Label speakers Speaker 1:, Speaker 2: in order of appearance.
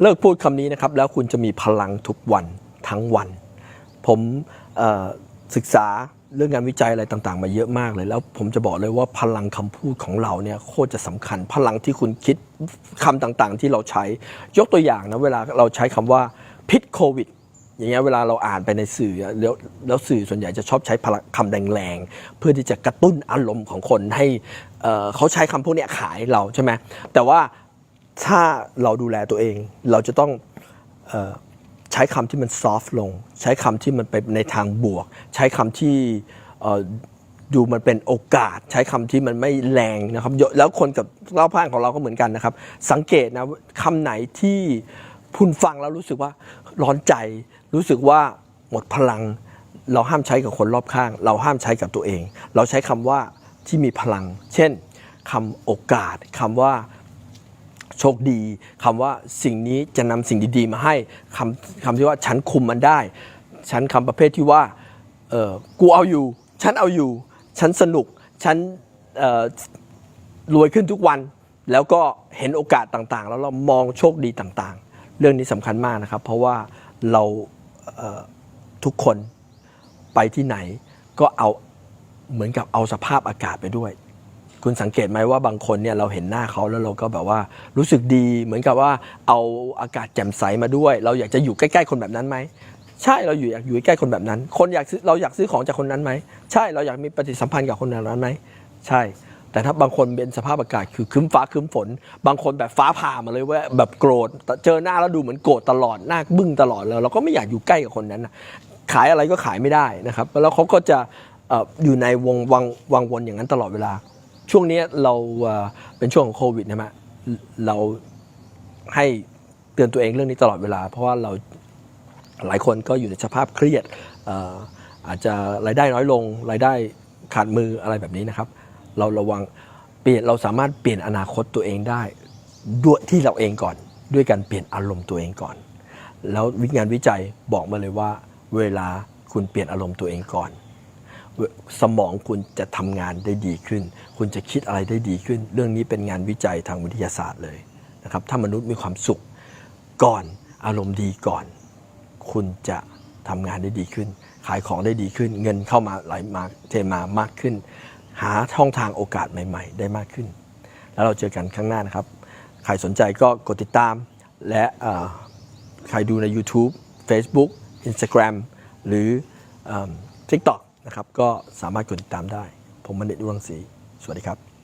Speaker 1: เลิกพูดคำนี้นะครับ แล้วคุณจะมีพลังทุกวันทั้งวัน ผมศึกษาเรื่องงานวิจัยอะไรต่างๆ มาเยอะมากเลย แล้วผมจะบอกเลยว่าพลังคำพูดของเราเนี่ยโคตรจะสำคัญ พลังที่คุณคิดคำต่างๆ ที่เราใช้ยกตัวอย่างนะเวลาเราใช้คำว่าพิษโควิดอย่างเงี้ยเวลาเราอ่านไปในสื่อแล้วแล้วสื่อส่วนใหญ่จะชอบใช้พลังคำแรงๆ เพื่อที่จะกระตุ้นอารมณ์ของคนให้เเขาใช้คำพวกเนี้ยขายเราใช่ไหมแต่ว่า ถ้าเราดูแลตัวเอง เราจะต้องใช้คำที่มันซอฟต์ลง ใช้คำที่มันไปในทางบวก ใช้คำที่ดูมันเป็นโอกาส ใช้คำที่มันไม่แรงนะครับแล้วคนกับรอบข้างของเราก็เหมือนกันนะครับ สังเกตนะคำไหนที่คุณฟังแล้วรู้สึกว่าร้อนใจ รู้สึกว่าหมดพลัง เราห้ามใช้กับคนรอบข้าง เราห้ามใช้กับตัวเอง เราใช้คำว่าที่มีพลัง เช่นคำโอกาสคำว่า โชคดีคำว่าสิ่งนี้จะนำสิ่งดีๆ มาให้คำคำที่ว่าฉันคุมมันได้ ฉันคำประเภทที่ว่าเออกูเอาอยู่ ฉันเอาอยู่ ฉันสนุก ฉันรวยขึ้นทุกวัน แล้วก็เห็นโอกาสต่างๆ แล้วเรามองโชคดีต่างๆ เรื่องนี้สำคัญมากนะครับ เพราะว่าเราเทุกคนไปที่ไหนก็เอาเหมือนกับเอาสภาพอากาศไปด้วย คุณสังเกตไหมว่าบางคนเนี่ยเราเห็นหน้าเขาแล้วเราก็แบบว่ารู้สึกดีเหมือนกับว่าเอาอากาศแจ่มใสมาด้วย เราอยากจะอยู่ใกล้ๆคนแบบนั้นไหมใช่เราอยู่อยากอยู่ใกล้คนแบบนั้น คนอยากซื้อเราอยากซื้อของจากคนนั้นไหมใช่เราอยากมีปฏิสัมพันธ์กับคนนั้นไหมใช่ แต่ถ้าบางคนเป็นสภาพอากาศคือคึ้มฟ้าคึ้มฝน บางคนแบบฟ้าผ่ามาเลยว่าแบบโกรธเจอหน้าแล้วดูเหมือนโกรธตลอดหน้าบึ้งตลอดเลยเราก็ไม่อยากอยู่ใกล้กับคนนั้นขายอะไรก็ขายไม่ได้นะครับแล้วเขาก็จะอยู่ในวงวังวังวนอย่างนั้นตลอดเวลา ช่วงนี้เราเป็นช่วงของโควิดนะฮะเราให้เตือนตัวเองเรื่องนี้ตลอดเวลา เพราะว่าเราหลายคนก็อยู่ในสภาพเครียดเอ่ออาจจะรายได้น้อยลงรายได้ขาดมืออะไรแบบนี้นะครับ เราระวังเปลี่ยนเราสามารถเปลี่ยนอนาคตตัวเองได้ด้วยที่เราเองก่อน ด้วยการเปลี่ยนอารมณ์ตัวเองก่อน แล้ววิงานวิจัยบอกมาเลยว่า เวลาคุณเปลี่ยนอารมณ์ตัวเองก่อน สมองคุณจะทำงานได้ดีขึ้น คุณจะคิดอะไรได้ดีขึ้น เรื่องนี้เป็นงานวิจัยทางวิทยาศาสตร์เลยนะครับ ถ้ามนุษย์มีความสุขก่อนอารมณ์ดีก่อน คุณจะทำงานได้ดีขึ้น ขายของได้ดีขึ้น เงินเข้ามาไหลมาเทมามากขึ้น หาช่องทางโอกาสใหม่ ๆ ได้มากขึ้น แล้วเราเจอกันข้างหน้านะครับ ใครสนใจก็กดติดตาม และใครดูใน YouTube Facebook Instagram หรืออิ่ม TikTok นะครับ ก็สามารถกดติดตามได้ ผมมันเด็ดดวงศรีสวัสดีครับ